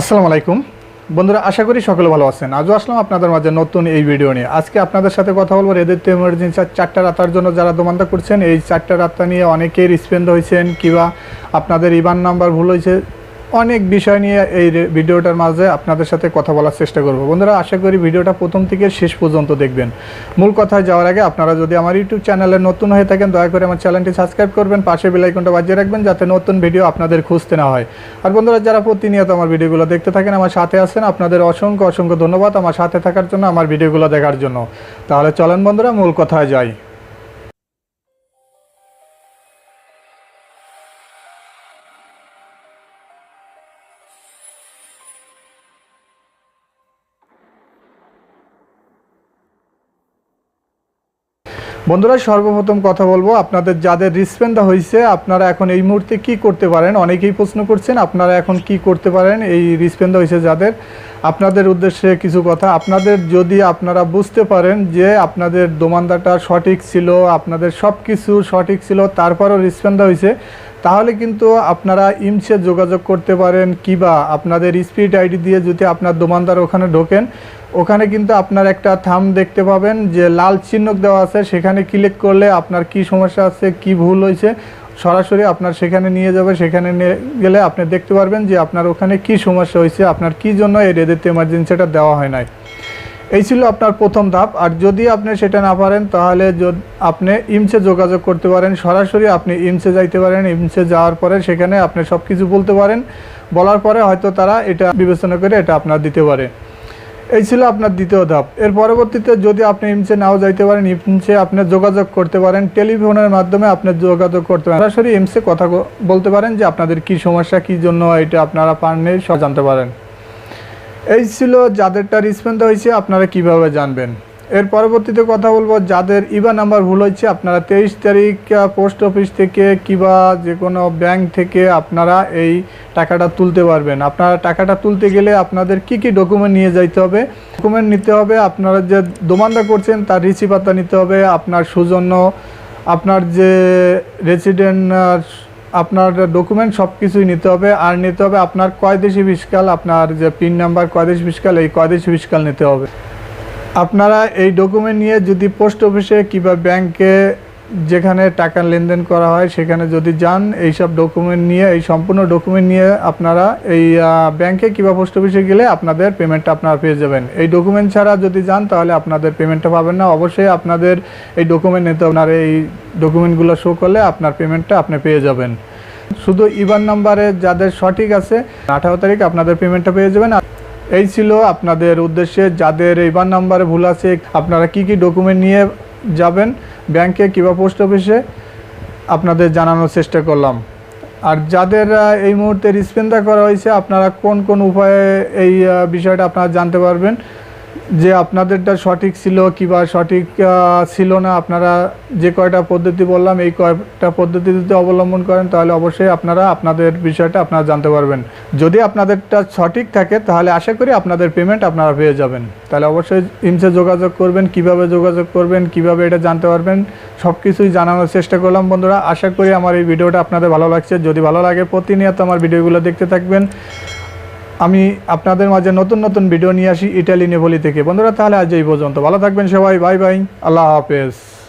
আসসালামু আলাইকুম। বন্ধুরা, আশা করি সকলে ভালো আছেন। আজও আসলাম আপনাদের মাঝে নতুন এই ভিডিও নিয়ে। আজকে আপনাদের সাথে কথা বলব রেদের এমার্জেন্সি চারটা রাতার জন্য যারা দোমান্দা করছেন, এই চারটা রাত্তা নিয়ে অনেকেই রিসপেন্ড হয়েছেন, কিংবা আপনাদের ইবান নাম্বার ভুল হয়েছে অনেক বিষয় নিয়ে এই ভিডিওটার মাঝে আপনাদের সাথে কথা বলার চেষ্টা করব। বন্ধুরা, আশা করি ভিডিওটা প্রথম থেকে শেষ পর্যন্ত দেখবেন। মূল কথায় যাওয়ার আগে আপনারা যদি আমার ইউটিউব চ্যানেলে নতুন হয়ে থাকেন, দয়া করে আমার চ্যানেলটি সাবস্ক্রাইব করবেন, পাশে বেলাইকনটা বাজিয়ে রাখবেন যাতে নতুন ভিডিও আপনাদের খুঁজতে না হয়। আর বন্ধুরা, যারা প্রতিনিয়ত আমার ভিডিওগুলো দেখতে থাকেন, আমার সাথে আছেন, আপনাদের অসংখ্য অসংখ্য ধন্যবাদ আমার সাথে থাকার জন্য, আমার ভিডিওগুলো দেখার জন্য। তাহলে চলেন বন্ধুরা, মূল কথায় যাই। বন্ধুরা, সর্বপ্রথম কথা বলব, আপনাদের যাদের রিসপেন্ডা হয়েছে আপনারা এখন এই মুহূর্তে কি করতে পারেন? অনেকেই প্রশ্ন করছেন, আপনারা এখন কি করতে পারেন এই রিসপেন্ডা হয়েছে যাদের? আপনাদের উদ্দেশ্যে কিছু কথা, আপনাদের যদি আপনারা বুঝতে পারেন যে আপনাদের দোমানদাটা সঠিক ছিল, আপনাদের সব কিছু সঠিক ছিল, তারপরও রিসপেন্ডা হয়েছে তাহলে কিন্তু আপনারা ইমসে যোগাযোগ করতে পারেন কিবা আপনাদের স্পিড আইডি দিয়ে যদি আপনার দোমানদার ওখানে ঢোকেন, ওখানে কিন্তু আপনার একটা থাম দেখতে পাবেন যে লাল চিহ্ন দেওয়া আছে, সেখানে ক্লিক করলে আপনার কি সমস্যা আছে, কি ভুল হয়েছে, সরাসরি আপনার সেখানে নিয়ে যাবে, সেখানে নিয়ে গেলে আপনি দেখতে পারবেন যে আপনার ওখানে কি সমস্যা হয়েছে, আপনার কি জন্য এই রেদেতে এমার্জেন্সিটা দেওয়া হয় নাই। এই ছিল আপনার প্রথম ধাপ। আর যদি আপনি সেটা না পারেন, তাহলে আপনি ইমসে যোগাযোগ করতে পারেন। সরাসরি আপনি ইমসে যাইতে পারেন। ইমসে যাওয়ার পরে সেখানে আপনি সব কিছু বলতে পারেন। বলার পরে হয়তো তারা এটা বিবেচনা করে এটা আপনার দিতে পারে। এই ছিল আপনার দ্বিতীয় ধাপ। এর পরবর্তীতে যদি আপনি ইমসে নাও যাইতে পারেন, ইমসে আপনি যোগাযোগ করতে পারেন। টেলিফোনের মাধ্যমে আপনি যোগাযোগ করতে পারেন। সরাসরি ইমসে কথা বলতে পারেন যে আপনাদের কি সমস্যা, কি জন্য এটা আপনারা পাননি, সব জানতে পারেন। এই ছিল যাদেরটা রিসপেন্ড হয়েছে, আপনারা কীভাবে জানবেন? এর পরবর্তীতে কথা বলব, যাদের ইবা নাম্বার ভুল হয়েছে, আপনারা তেইশ তারিখ পোস্ট অফিস থেকে কিবা যে কোনো ব্যাংক থেকে আপনারা এই টাকাটা তুলতে পারবেন। আপনারা টাকাটা তুলতে গেলে আপনাদের কি কি ডকুমেন্ট নিয়ে যাইতে হবে? ডকুমেন্ট নিতে হবে আপনারা যে দোমানদা করছেন, তার রিসিভারটা নিতে হবে, আপনার সুজন্য, আপনার যে রেসিডেন্ট আপনার ডকুমেন্ট সব কিছুই নিতে হবে। আর নিতে হবে আপনার কয়দেশি ফিসকাল আপনার যে পিন নাম্বার কয়দেশ ফিসকাল এই কয়দেশি ফিসকাল নিতে হবে। আপনারা এই ডকুমেন্ট নিয়ে যদি পোস্ট অফিসে কিংবা ব্যাংকে যেখানে টাকা লেনদেন করা হয়, সেখানে যদি যান, এইসব ডকুমেন্ট নিয়ে, এই সম্পূর্ণ ডকুমেন্ট নিয়ে আপনারা এই ব্যাংকে কিংবা পোস্ট অফিসে গেলে আপনাদের পেমেন্টটা আপনারা পেয়ে যাবেন। এই ডকুমেন্ট ছাড়া যদি যান, তাহলে আপনাদের পেমেন্টটা পাবেন না। অবশ্যই আপনাদের এই ডকুমেন্ট নিতে আর এই ডকুমেন্টগুলো শো করলে আপনার পেমেন্টটা আপনি পেয়ে যাবেন। শুধু ইবান নাম্বারে যাদের সঠিক আছে, আঠারো তারিখ আপনাদের পেমেন্টটা পেয়ে যাবেন। এই ছিল আপনাদের উদ্দেশ্যে যাদের এইবার নাম্বারে ভুল আছে, আপনারা কি কি ডকুমেন্ট নিয়ে যাবেন ব্যাংকে কিংবা পোস্ট অফিসে আপনাদের জানানোর চেষ্টা করলাম। আর যাদের এই মুহূর্তে রিসপেন্দা করা হয়েছে, আপনারা কোন কোন উপায়ে এই বিষয়টা আপনারা জানতে পারবেন? যে আপনাদেরটা সঠিক ছিল কিংবা সঠিক ছিল না, আপনারা যে কয়টা পদ্ধতি বললাম, এই কয়টা পদ্ধতি যদি অবলম্বন করেন, তাহলে অবশ্যই আপনারা আপনাদের বিষয়টা আপনারা জানতে পারবেন। যদি আপনাদেরটা সঠিক থাকে, তাহলে আশা করি আপনাদের পেমেন্ট আপনারা পেয়ে যাবেন। তাহলে অবশ্যই ইমসে যোগাযোগ করবেন, কীভাবে যোগাযোগ করবেন, কীভাবে এটা জানতে পারবেন সব কিছুই জানানোর চেষ্টা করলাম। বন্ধুরা, আশা করি আমার এই ভিডিওটা আপনাদের ভালো লাগছে। যদি ভালো লাগে, প্রতিনিয়ত আমার ভিডিওগুলো দেখতে থাকবেন। আমি আপনাদের মাঝে নতুন নতুন ভিডিও নিয়ে আসি ইটালি নেভলি থেকে। বন্ধুরা, তাহলে আজ এই পর্যন্ত। ভালো থাকবেন সবাই। বাই বাই আল্লাহ হাফেজ।